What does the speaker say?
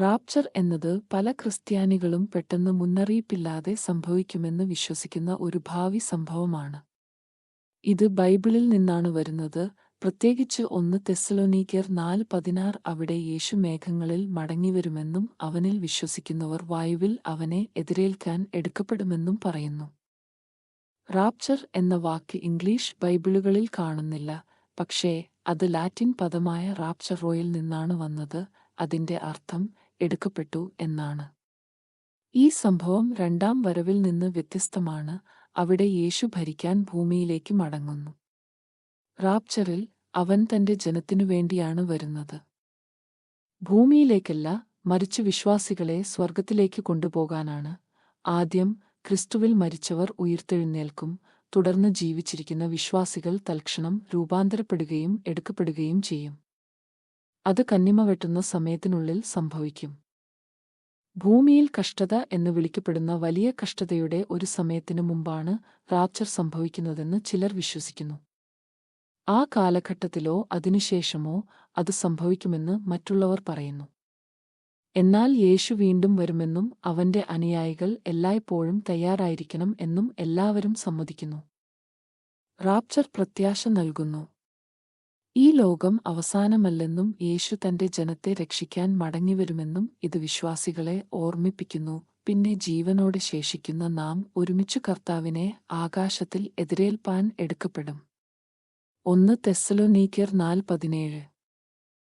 Rapture എന്നത് പല ക്രിസ്ത്യാനികളും പെട്ടെന്ന് മുന്നറിയിപ്പില്ലാതെ സംഭവിക്കുമെന്ന് വിശ്വസിക്കുന്ന ഒരു ഭാവി സംഭവമാണ്. ഇത് ബൈബിളിൽ നിന്നാണ് വരുന്നത്. പ്രത്യേകിച്ച് ഒന്ന് തെസ്സലോനീക്കർ നാല് പതിനാറ് അവിടെ യേശു മേഘങ്ങളിൽ മടങ്ങിവരുമെന്നും അവനിൽ വിശ്വസിക്കുന്നവർ വായുവിൽ അവനെ എതിരേൽക്കാൻ എടുക്കപ്പെടുമെന്നും പറയുന്നു. റാപ്ചർ എന്ന വാക്ക് ഇംഗ്ലീഷ് ബൈബിളുകളിൽ കാണുന്നില്ല. പക്ഷേ അത് ലാറ്റിൻ പദമായ റാപ്ചറോയിൽ നിന്നാണ് വന്നത്. അതിന്റെ അർത്ഥം എടുക്കപ്പെട്ടു എന്നാണ്. ഈ സംഭവം രണ്ടാം വരവിൽ നിന്ന് വ്യത്യസ്തമാണ്. അവിടെ യേശു ഭരിക്കാൻ ഭൂമിയിലേക്ക് മടങ്ങുന്നു. റാപ്ചറിൽ അവൻ തന്റെ ജനത്തിനു വേണ്ടിയാണ് വരുന്നത്. ഭൂമിയിലേക്കല്ല മരിച്ചു വിശ്വാസികളെ സ്വർഗത്തിലേക്ക് കൊണ്ടുപോകാനാണ്. ആദ്യം ക്രിസ്തുവിൽ മരിച്ചവർ ഉയർത്തെഴുന്നേൽക്കും തുടർന്ന് ജീവിച്ചിരിക്കുന്ന വിശ്വാസികൾ തൽക്ഷണം രൂപാന്തരപ്പെടുകയും എടുക്കപ്പെടുകയും ചെയ്യും. അത് കന്നിമ വെട്ടുന്ന സമയത്തിനുള്ളിൽ സംഭവിക്കും. ഭൂമിയിൽ കഷ്ടത എന്ന് വിളിക്കപ്പെടുന്ന വലിയ കഷ്ടതയുടെ ഒരു സമയത്തിനു മുമ്പാണ് റാപ്ചർ സംഭവിക്കുന്നതെന്ന് ചിലർ വിശ്വസിക്കുന്നു. ആ കാലഘട്ടത്തിലോ അതിനുശേഷമോ അത് സംഭവിക്കുമെന്ന് മറ്റുള്ളവർ പറയുന്നു. എന്നാൽ യേശു വീണ്ടും വരുമെന്നും അവന്റെ അനുയായികൾ എല്ലായ്പ്പോഴും തയ്യാറായിരിക്കണം എന്നും എല്ലാവരും സമ്മതിക്കുന്നു. റാപ്ചർ പ്രത്യാശ നൽകുന്നു. ഈ ലോകം അവസാനമല്ലെന്നും യേശു തന്റെ ജനത്തെ രക്ഷിക്കാൻ മടങ്ങിവരുമെന്നും ഇത് വിശ്വാസികളെ ഓർമ്മിപ്പിക്കുന്നു. പിന്നെ ജീവനോട് ശേഷിക്കുന്ന നാം ഒരുമിച്ച് കർത്താവിനെ ആകാശത്തിൽ എതിരേൽപ്പാൻ എടുക്കപ്പെടും. ഒന്ന് തെസ്സലോനീക്കർ നാല് പതിനേഴ്